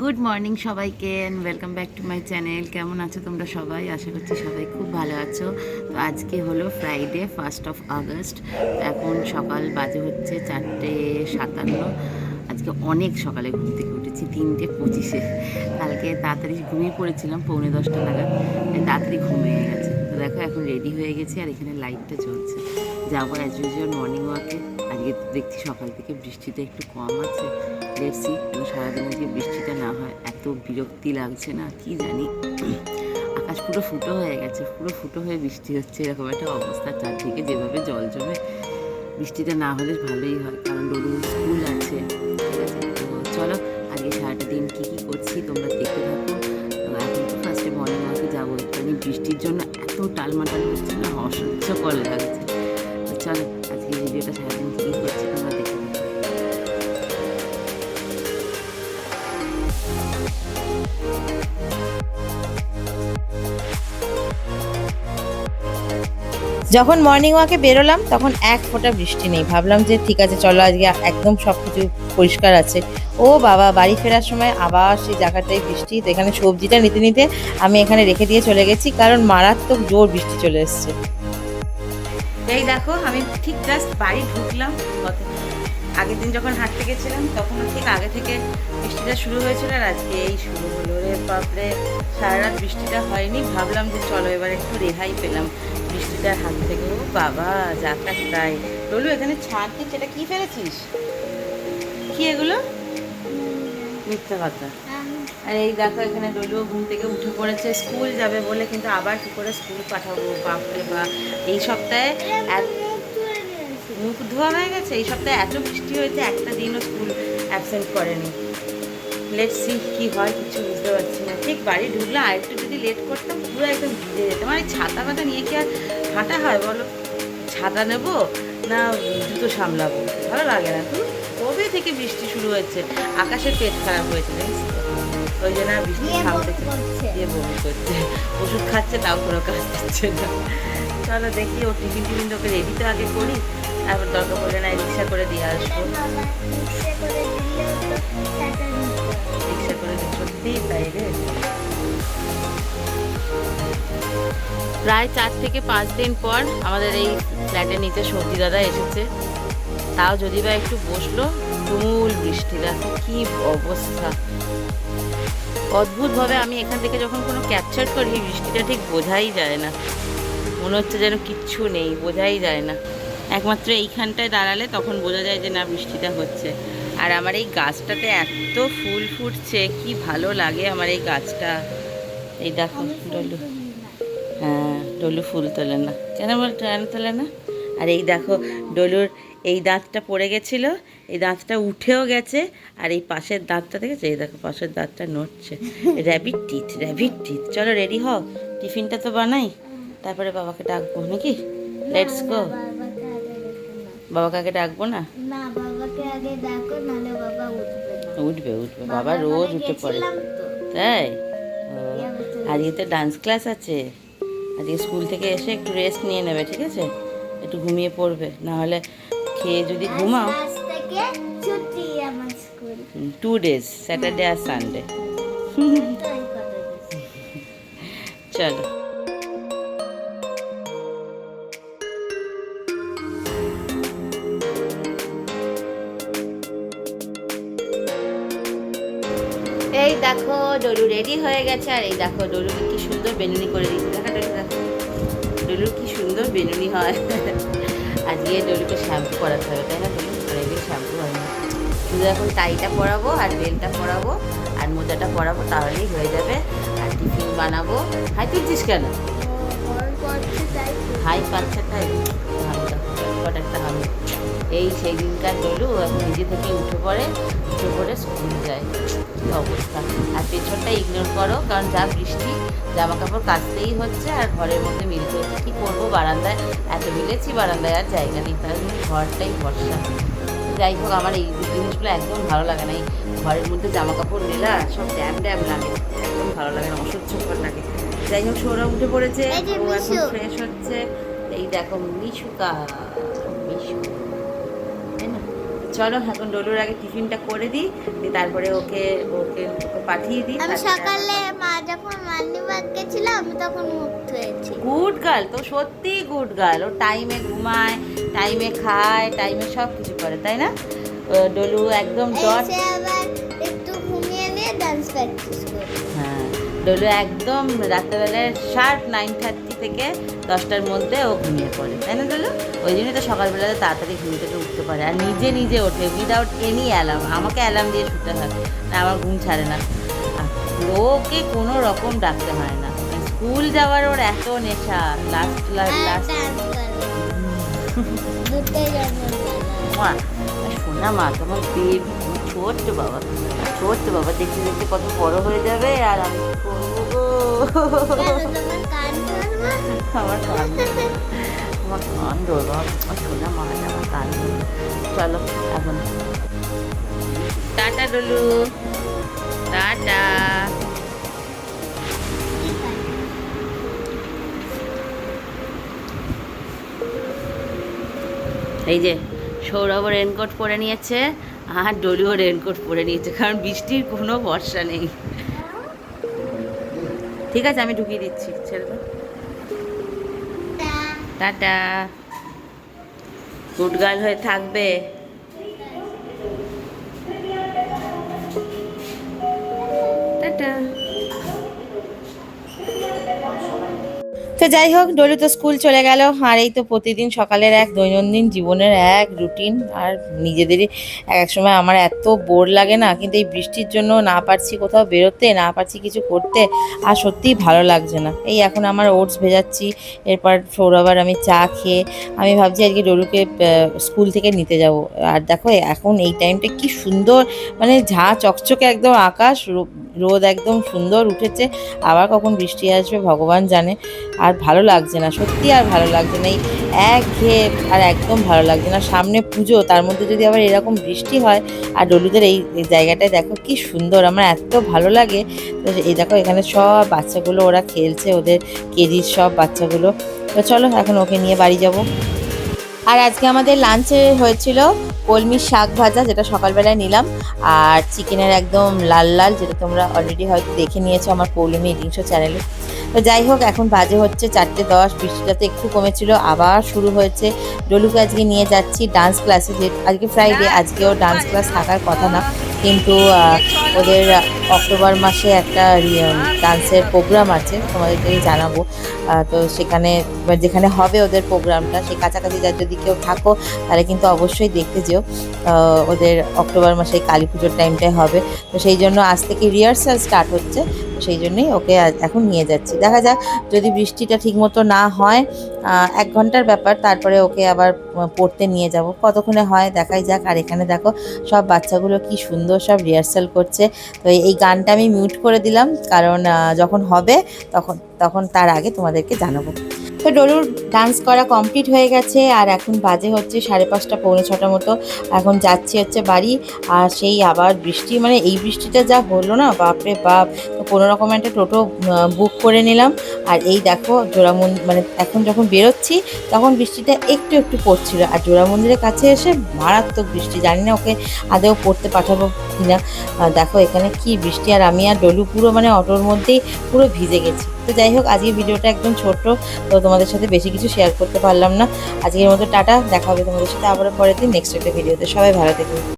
Good morning সবাইকে and welcome back to my channel কেমন আছো তোমরা সবাই? আশা করছি সবাই খুব ভালো আছো। তো আজকে হলো ফ্রাইডে ফার্স্ট অফ আগস্ট এখন সকাল বাজে হচ্ছে চারটে সাতান্ন। আজকে অনেক সকালে ঘুম থেকে উঠেছি, তিনটে পঁচিশে। কালকে তাড়াতাড়ি ঘুমিয়ে পড়েছিলাম, পৌনে দশটা নাগাদ। তাই তাড়াতাড়ি ঘুমিয়ে গেছে। তো দেখো এখন রেডি হয়ে গেছি আর এখানে লাইটটা চলছে যাব অ্যাজ ইউজুয়াল মর্নিং ওয়াকে আজকে দেখছি সকাল থেকে বৃষ্টিটা একটু কম আছে। দেখছি সারাদিন আজকে বৃষ্টিটা না হয়, এত বিরক্তি লাগছে না, কি জানি। আকাশ পুরো ফুটো হয়ে গেছে, পুরো ফুটো হয়ে বৃষ্টি হচ্ছে, এরকম একটা অবস্থা, চারদিকে যেভাবে জল জমে, বৃষ্টিটা না হলে ভালোই হয়, কারণ ডলু স্কুল আছে, ঠিক আছে? তো চলো, আজকে সারাটা দিন কী কী করছি, তোমরা দেখতে থাকো। এখন তো ফার্স্টে মর্নিং ওয়াকে যাব মানে বৃষ্টির জন্য এত টালমাটাল হচ্ছে না, অসহ্যকর লাগছে। চলো আজকে ভিডিওটা সারাদিন কী করছি তোমরা থাকো যখন মর্নিং ওয়াকে বেরোলাম, তখন এক ফোঁটা বৃষ্টি নেই। ভাবলাম যে ঠিক আছে, চলো আজকে একদম সব কিছু পরিষ্কার আছে। ও বাবা, বাড়ি ফেরার সময় আবার সেই জায়গাটায় বৃষ্টি, তো এখানে সবজিটা নিতে নিতে আমি এখানে রেখে দিয়ে চলে গেছি, কারণ মারাত্মক জোর বৃষ্টি চলে এসছে। এই দেখো, আমি ঠিক জাস্ট বাড়ি ঢুকলাম। কত আগের দিন যখন হাঁটতে গেছিলাম, তখন ঠিক আগে থেকে বৃষ্টিটা শুরু হয়েছিল আর আজকে এই শুরু হলো। রে বাপরে সারা রাত বৃষ্টিটা হয়নি। ভাবলাম যে চলো, এবার একটু রেহাই পেলাম বৃষ্টিটার হাত থেকে। ও বাবা, যাত্রা তাই বলু এখানে দিচ্ছে, এটা কি ফেলেছিস? কি এগুলো? মিথ্যা কথা। আর এই দেখো এখানে ডলুও ঘুম থেকে উঠে পড়েছে। স্কুল যাবে বলে কিন্তু আবার কি করে স্কুল পাঠাবো? বাপরে বা। এই সপ্তাহে মুখ ধোয়া হয়ে গেছে? এই সপ্তাহে এত বৃষ্টি হয়েছে, একটা দিনও স্কুল অ্যাবসেন্ট করেনি। লেট সি কি হয়, কিছু বুঝতে পারছি না। ঠিক বাড়ি ঢুকলে আর একটু যদি লেট করতাম, পুরো একদম ভিজে যেতাম। এই ছাতা ফাতা নিয়ে কি আর হাঁটা হয় বলো? ছাতা নেব না জুতো সামলাবো? ভালো লাগে না তুই কবে থেকে বৃষ্টি শুরু হয়েছে? আকাশের পেট খারাপ হয়েছে, জানিস? ওই জন্য আর বৃষ্টি দিয়ে বমি করছে। ওষুধ খাচ্ছে তাও কোনো কাজ দিচ্ছে না। চলো দেখি ও টিফিন টিফিন তোকে রেডি তো আগে করি। তারপর দরকার পড়লে না রিক্সা করে দিয়ে আসব। রিক্সা করে দিয়ে সত্যি তাই রে প্রায় চার থেকে পাঁচ দিন পর আমাদের এই ফ্ল্যাটের নিচে সবজি দাদা এসেছে। তাও যদি বা একটু বসল তুমুল বৃষ্টি দেখো কি অবস্থা। অদ্ভুতভাবে আমি এখান থেকে যখন কোনো ক্যাপচার করি বৃষ্টিটা ঠিক বোঝাই যায় না। মনে হচ্ছে যেন কিচ্ছু নেই বোঝাই যায় না। একমাত্র এইখানটায় দাঁড়ালে তখন বোঝা যায় যে না বৃষ্টিটা হচ্ছে। আর আমার এই গাছটাতে এত ফুল ফুটছে কি ভালো লাগে আমার এই গাছটা। এই দেখো ডলু। হ্যাঁ ডলু ফুল তোলে না। কেন বল কেন তোলে না? আর এই দেখো ডলুর এই দাঁতটা পড়ে গেছিল এই দাঁতটা উঠেও গেছে আর এই পাশের দাঁতটা দেখেছে? এই দেখো পাশের দাঁতটা নড়ছে। র্যাবিট টিথ র্যাবিট টিথ চলো রেডি হও। টিফিনটা তো বানাই। তারপরে বাবাকে ডাকবো নাকি? লেটস গো বাবা কাকে ডাকবো না? উঠবে উঠবে বাবা রোজ উঠে পড়ে। তাই? আজকে তো ডান্স ক্লাস আছে। আজকে স্কুল থেকে এসে একটু রেস্ট নিয়ে নেবে ঠিক আছে? একটু ঘুমিয়ে পড়বে না হলে খেয়ে যদি ঘুমাও। টু ডেজ স্যাটারডে আর সানডে। চলো। এই দেখো ডলু রেডি হয়ে গেছে আর এই দেখো ডলুকে কি সুন্দর বেনুনি করে দিচ্ছে। দেখা দেখো। ডলুর কি সুন্দর বেনুনি হয়। আজকে ডলুকে শ্যাম্পু করাতে হবে তাই না ডলু অনেকদিন শ্যাম্পু হয় না। শুধু এখন টাইটা পরাবো আর বেলটা পরাবো আর মোজাটা পরাবো তাহলেই হয়ে যাবে। আর টিফিন বানাবো। হাই তুলছিস কেন। হাই পাচ্ছে তাই? কটা একটা হামি এই সেই দিনকার ডলু এখন নিজে থেকে উঠে পড়ে উঠে পড়ে স্কুল যায়। কি অবস্থা? আর পেছনটা ইগনোর করো কারণ যা বৃষ্টি জামা কাপড় কাচতেই হচ্ছে আর ঘরের মধ্যে মিলতে হচ্ছে। কী করব? বারান্দায় এত মিলেছি বারান্দায় আর জায়গা নেই। তার ঘরটাই ভরসা। যাই হোক আমার এই জিনিসগুলো একদম ভালো লাগে না। এই ঘরের মধ্যে জামা কাপড় মেলা সব ড্যাম ড্যাম লাগে। একদম ভালো লাগে না অসহ্যকর লাগে। যাই হোক সৌরভ উঠে পড়েছে ও এখন ফ্রেশ হচ্ছে। এই দেখো মিশুকা মিশু চলো এখন ডলুর আগে টিফিনটা করে দিই দিয়ে তারপরে ওকে ওকে ওকে পাঠিয়ে দিই আমি সকালে মা যখন মান্নিবাগ গেছিলাম আমি তখন মুক্ত হয়েছি গুড গার্ল তো সত্যি গুড গার্ল ও টাইমে ঘুমায় টাইমে খায় টাইমে সব কিছু করে তাই না? ডলু একদম ডট একটু ঘুমিয়ে নিয়ে ডান্স প্র্যাকটিস ডলু একদম রাত্রেবেলায় শার্প নাইন থার্টি থেকে দশটার মধ্যে ও ঘুমিয়ে পড়ে তাই না ডলু ওই জন্যই তো সকালবেলাতে তাড়াতাড়ি ঘুম থেকে উঠতে পারে। আর নিজে নিজে ওঠে উইদাউট এনি অ্যালার্ম আমাকে অ্যালার্ম দিয়ে শুতে হয় না আমার ঘুম ছাড়ে না। ওকে কোনো রকম ডাকতে হয় না। স্কুল যাওয়ার ওর এত নেশা লাস্ট লাস্ট মা শোনা মা তোমার বেবি ছোট্ট বাবা। ছোট্ট বাবা, দেখতে দেখতে কত বড় হয়ে যাবে আর আমি করব। আমার কান আমার কান ধরবো। শোনা মা আমার কান চলো, এখন। Tata Dolu tata. এই যে, সৌরভ রেনকোট পরে নিয়েছে। আর ডলিও রেনকোট পরে নিয়েছে কারণ বৃষ্টির কোনো বর্ষা নেই। ঠিক আছে আমি ঢুকিয়ে দিচ্ছি ছেড়ে দাও। টাটা। গুড গার্ল হয়ে থাকবে। তো যাই হোক, ডলু তো স্কুল চলে গেল। আর এই তো প্রতিদিন সকালের এক দৈনন্দিন জীবনের এক রুটিন। আর নিজেদেরই এক এক সময় আমার এত বোর লাগে না, কিন্তু এই বৃষ্টির জন্য না পারছি কোথাও বেরোতে, না পারছি কিছু করতে। আর সত্যিই ভালো লাগছে না। এই এখন আমার ওটস ভেজাচ্ছি, এরপর সৌরভ আর আমি চা খেয়ে, আমি ভাবছি আজকে ডলুকে স্কুল থেকে নিতে যাব। আর দেখো, এখন এই টাইমটা কি সুন্দর মানে ঝা চকচকে একদম আকাশ রোদ একদম সুন্দর উঠেছে। আবার কখন বৃষ্টি আসবে, ভগবান জানে। আর ভালো লাগছে না, সত্যি আর ভালো লাগছে না, এই এক ঘেয়ে আর একদম ভালো লাগছে না। সামনে পুজো, তার মধ্যে যদি আবার এরকম বৃষ্টি হয়, আর ডলুদের এই জায়গাটায় দেখো কি সুন্দর, আমার এত ভালো লাগে। তো এই দেখো, এখানে সব বাচ্চাগুলো ওরা খেলছে, ওদের কেজির সব বাচ্চাগুলো। তো চলো, এখন ওকে নিয়ে বাড়ি যাব। আর আজকে আমাদের লাঞ্চে হয়েছিল কলমির শাক ভাজা যেটা সকালবেলায় নিলাম। আর চিকেনের একদম লাল লাল যেটা তোমরা অলরেডি হয়তো দেখে নিয়েছো আমার পৌলমি ইডিংস চ্যানেলে তো যাই হোক এখন বাজে হচ্ছে চারটে দশ বৃষ্টিটা তো একটু কমেছিল আবার শুরু হয়েছে। ডলুকে আজকে নিয়ে যাচ্ছি ডান্স ক্লাসে যে আজকে ফ্রাইডে আজকেও ডান্স ক্লাস থাকার কথা না। কিন্তু ওদের অক্টোবর মাসে একটা ডান্সের প্রোগ্রাম আছে, তোমাদেরকে জানাব। তো সেখানে যেখানে হবে ওদের প্রোগ্রামটা, সেই কাছাকাছি যার যদি কেউ থাকো, তাহলে কিন্তু অবশ্যই দেখতে যেও। ওদের অক্টোবর মাসে কালী পুজোর টাইমটাই হবে। তো সেই জন্য আজ থেকে রিহার্সাল স্টার্ট হচ্ছে। সেই জন্যই ওকে এখন নিয়ে যাচ্ছি। দেখা যাক যদি বৃষ্টিটা ঠিকমতো না হয় এক ঘণ্টার ব্যাপার, তারপরে ওকে আবার পড়তে নিয়ে যাব। কতক্ষণে হয় দেখাই যাক। আর এখানে দেখো, সব বাচ্চাগুলো কি সুন্দর সব রিহার্সাল করছে। তো এই- গানটা আমি মিউট করে দিলাম, কারণ যখন হবে তখন তখন তার আগে তোমাদেরকে জানাব। তো ডলুর ডান্স করা কমপ্লিট হয়ে গেছে। আর এখন বাজে হচ্ছে সাড়ে পাঁচটা পৌনে ছটা মতো। এখন যাচ্ছি হচ্ছে বাড়ি। আর সেই আবার বৃষ্টি মানে এই বৃষ্টিটা যা হলো না বাপরে বাপ। তো কোনো রকম একটা টোটো বুক করে নিলাম। আর এই দেখো জোড়া মন্দির মানে এখন যখন বেরোচ্ছি তখন বৃষ্টিটা একটু একটু পড়ছিল। আর জোড়া মন্দিরের কাছে এসে মারাত্মক বৃষ্টি। জানি না ওকে আদেও পড়তে পাঠাবো কিনা। আহ, দেখো এখানে কি বৃষ্টি। আর আমি আর ডলু পুরো মানে অটোর মধ্যেই পুরো ভিজে গেছি। তো যাই হোক আজকে ভিডিওটা একদম ছোট তো তোমাদের সাথে বেশি কিছু শেয়ার করতে পারলাম না। আজকের মতো টাটা, দেখা হবে তোমাদের সাথে আবারও পরের দিন নেক্সট একটা ভিডিওতে। সবাই ভালো থেকো।